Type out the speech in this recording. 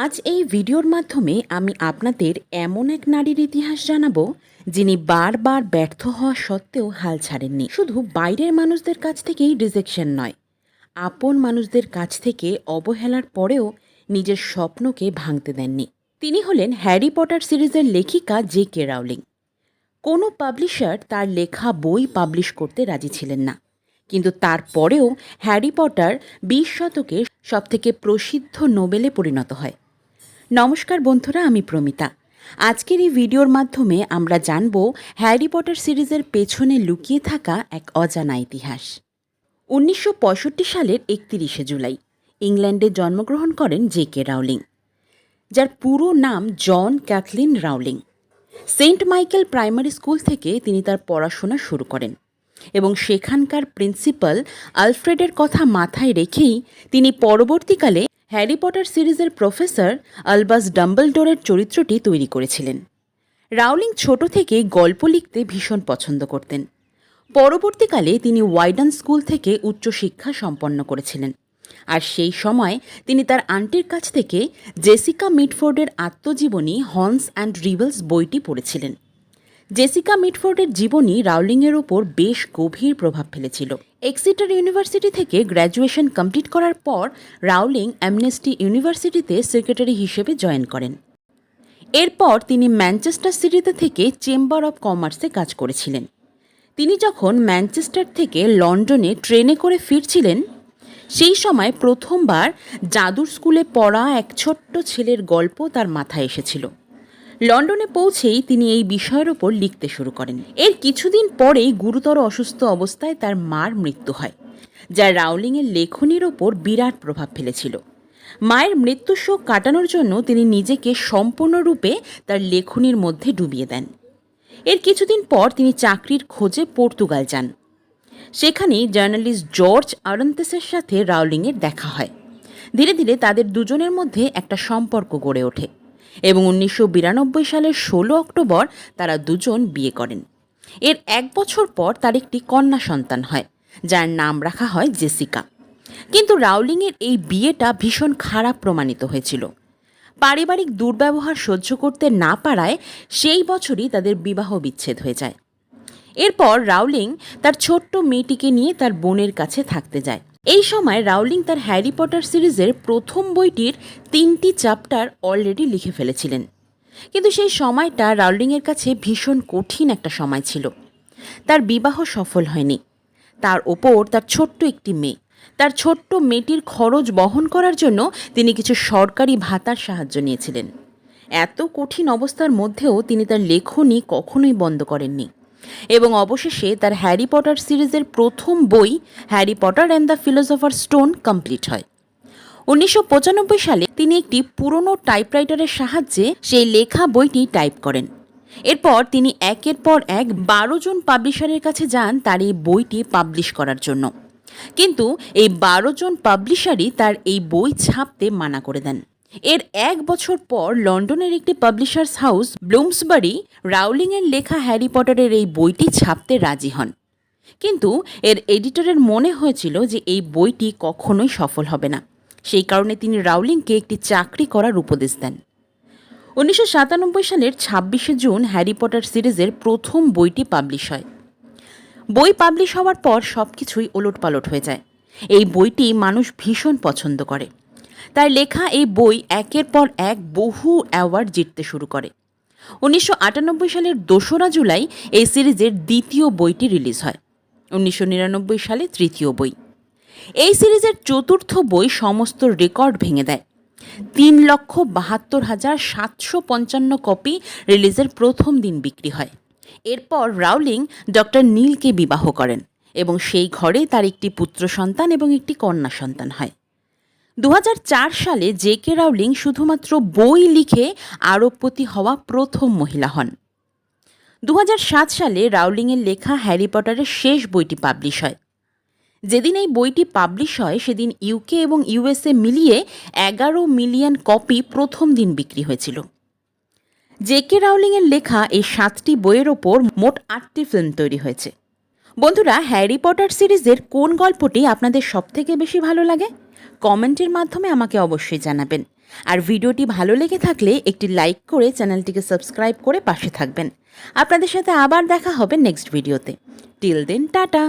আজ এই ভিডিওর মাধ্যমে আমি আপনাদের এমন এক নারীর ইতিহাস জানাব, যিনি বারবার ব্যর্থ হওয়া সত্ত্বেও হাল ছাড়েননি। শুধু বাইরের মানুষদের কাছ থেকেই রিজেকশন নয়, আপন মানুষদের কাছ থেকে অবহেলার পরেও নিজের স্বপ্নকে ভাঙতে দেননি। তিনি হলেন হ্যারি পটার সিরিজের লেখিকা জে কে রাউলিং। কোনো পাবলিশার তার লেখা বই পাবলিশ করতে রাজি ছিলেন না। কিন্তু তারপরেও হ্যারি পটার বিশ শতকে সবথেকে প্রসিদ্ধ নোবেলে পরিণত হয়। নমস্কার বন্ধুরা, আমি প্রমিতা। আজকের এই ভিডিওর মাধ্যমে আমরা জানব হ্যারি পটার সিরিজের পেছনে লুকিয়ে থাকা এক অজানা ইতিহাস। উনিশশো পঁয়ষট্টি সালের একতিরিশে জুলাই, ইংল্যান্ডে জন্মগ্রহণ করেন জে কে রাউলিং, যার পুরো নাম John Kathleen Rowling. Saint Michael primary school থেকে তিনি তার পড়াশোনা শুরু করেন এবং সেখানকার প্রিন্সিপাল আলফ্রেডের কথা মাথায় রেখেই তিনি পরবর্তীকালে হ্যারি পটার সিরিজের প্রফেসর আলবাস ডাম্বলডোরের চরিত্রটি তৈরি করেছিলেন। রাউলিং ছোট থেকে গল্প লিখতে ভীষণ পছন্দ করতেন। পরবর্তীকালে তিনি ওয়াইডন স্কুল থেকে উচ্চশিক্ষা সম্পন্ন করেছিলেন। আর সেই সময় তিনি তার আন্টির কাছ থেকে জেসিকা মিটফোর্ডের আত্মজীবনী হর্নস অ্যান্ড রিভেলস বইটি পড়েছিলেন। জেসিকা মিটফোর্ডের জীবনী রাউলিংয়ের ওপর বেশ গভীর প্রভাব ফেলেছিল। এক্সিটার ইউনিভার্সিটি থেকে গ্র্যাজুয়েশন কমপ্লিট করার পর রাউলিং অ্যামনেস্টি ইউনিভার্সিটিতে সেক্রেটারি হিসেবে জয়েন করেন। এরপর তিনি ম্যানচেস্টার সিটিতে থেকে চেম্বার অব কমার্সে কাজ করেছিলেন। তিনি যখন ম্যানচেস্টার থেকে লন্ডনে ট্রেনে করে ফিরছিলেন, সেই সময় প্রথমবার জাদুর স্কুলে পড়া এক ছোট্ট ছেলের গল্প তার মাথায় এসেছিল। লন্ডনে পৌঁছেই তিনি এই বিষয়ের ওপর লিখতে শুরু করেন। এর কিছুদিন পরেই গুরুতর অসুস্থ অবস্থায় তার মার মৃত্যু হয়, যা রাউলিংয়ের লেখনির ওপর বিরাট প্রভাব ফেলেছিল। মায়ের মৃত্যু শোক কাটানোর জন্য তিনি নিজেকে সম্পূর্ণরূপে তার লেখনির মধ্যে ডুবিয়ে দেন। এর কিছুদিন পর তিনি চাকরির খোঁজে পর্তুগাল যান। সেখানে জার্নালিস্ট জর্জ আরন্তেসের সাথে রাউলিংয়ের দেখা হয়। ধীরে ধীরে তাদের দুজনের মধ্যে একটা সম্পর্ক গড়ে ওঠে। এবং উনিশশো বিরানব্বই সালের ষোলো অক্টোবর তারা দুজন বিয়ে করেন। এর এক বছর পর তার একটি কন্যা সন্তান হয়, যার নাম রাখা হয় জেসিকা। কিন্তু রাউলিংয়ের এই বিয়েটা ভীষণ খারাপ প্রমাণিত হয়েছিল। পারিবারিক দুর্ব্যবহার সহ্য করতে না পারায় সেই বছরই তাদের বিবাহ বিচ্ছেদ হয়ে যায়। এরপর রাউলিং তার ছোট্ট মেয়েটিকে নিয়ে তার বোনের কাছে থাকতে যায়। এই সময় রাউলিং তার হ্যারি পটার সিরিজের প্রথম বইটির তিনটি চ্যাপ্টার অলরেডি লিখে ফেলেছিলেন। কিন্তু সেই সময়টা রাউলিংয়ের কাছে ভীষণ কঠিন একটা সময় ছিল। তার বিবাহ সফল হয়নি। তার ওপর তার ছোট্ট একটি মেয়ে, তার ছোট্ট মেয়েটির খরচ বহন করার জন্য তিনি কিছু সরকারি ভাতার সাহায্য নিয়েছিলেন। এত কঠিন অবস্থার মধ্যেও তিনি তার লেখনী কখনোই বন্ধ করেননি। এবং অবশেষে তার হ্যারি পটার সিরিজের প্রথম বই, Harry Potter and the philosopher stone, complete হয়। উনিশশো পঁচানব্বই সালে তিনি একটি পুরনো টাইপরাইটারের সাহায্যে সেই লেখা বইটি টাইপ করেন। এরপর তিনি একের পর এক বারো জন পাবলিশারের কাছে যান তার এই বইটি পাবলিশ করার জন্য। কিন্তু এই বারো জন পাবলিশারই তার এই বই ছাপতে মানা করে দেন। এর এক বছর পর লন্ডনের একটি পাবলিশার্স হাউস ব্লুমসবারি রাউলিংয়ের লেখা হ্যারি পটারের এই বইটি ছাপতে রাজি হন। কিন্তু এর এডিটরের মনে হয়েছিল যে এই বইটি কখনোই সফল হবে না। সেই কারণে তিনি রাউলিংকে একটি চাকরি করার উপদেশ দেন। উনিশশো সাতানব্বই সালের ছাব্বিশে জুন হ্যারি পটার সিরিজের প্রথম বইটি পাবলিশ হয়। বই পাবলিশ হওয়ার পর সব কিছুই ওলটপালট হয়ে যায়। এই বইটি মানুষ ভীষণ পছন্দ করে। তার লেখা এই বই একের পর এক বহু অ্যাওয়ার্ড জিততে শুরু করে। উনিশশো আটানব্বই সালের দোসরা জুলাই এই সিরিজের দ্বিতীয় বইটি রিলিজ হয়। উনিশশো নিরানব্বই সালে তৃতীয় বই। এই সিরিজের চতুর্থ বই সমস্ত রেকর্ড ভেঙে দেয়। তিন লক্ষ বাহাত্তর হাজার সাতশো পঞ্চান্ন কপি রিলিজের প্রথম দিন বিক্রি হয়। এরপর রাউলিং ডক্টর নীলকে বিবাহ করেন এবং সেই ঘরে তার একটি পুত্র সন্তান এবং একটি কন্যা সন্তান হয়। দু হাজার চার সালে জে কে রাউলিং শুধুমাত্র বই লিখে আরবপতি হওয়া প্রথম মহিলা হন। দু হাজার সাত সালে রাউলিংয়ের লেখা হ্যারি পটারের শেষ বইটি পাবলিশ হয়। যেদিন এই বইটি পাবলিশ হয়, সেদিন ইউকে এবং ইউএসএ মিলিয়ে এগারো মিলিয়ন কপি প্রথম দিন বিক্রি হয়েছিল। জে কে রাউলিংয়ের লেখা এই সাতটি বইয়ের ওপর মোট আটটি ফিল্ম তৈরি হয়েছে। বন্ধুরা, হ্যারি পটার সিরিজের কোন গল্পটি আপনাদের সবথেকে বেশি ভালো লাগে? কমেন্টের মাধ্যমে আমাকে অবশ্যই জানাবেন। আর ভিডিওটি ভালো লেগে থাকলে একটি লাইক করে চ্যানেলটিকে সাবস্ক্রাইব করে পাশে থাকবেন। আপনাদের সাথে আবার দেখা হবে নেক্সট ভিডিওতে। Till then, tata!